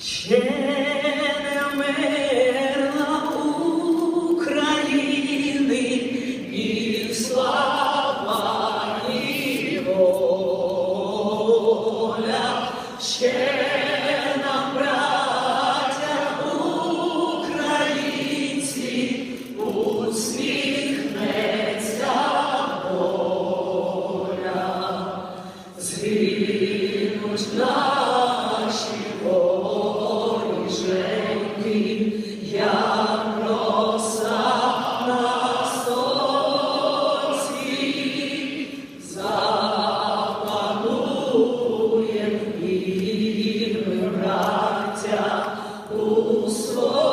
Ще не вмерла України і слава і воля. Ще нам, браття українці, усміхнеться воля, згинуть на. o.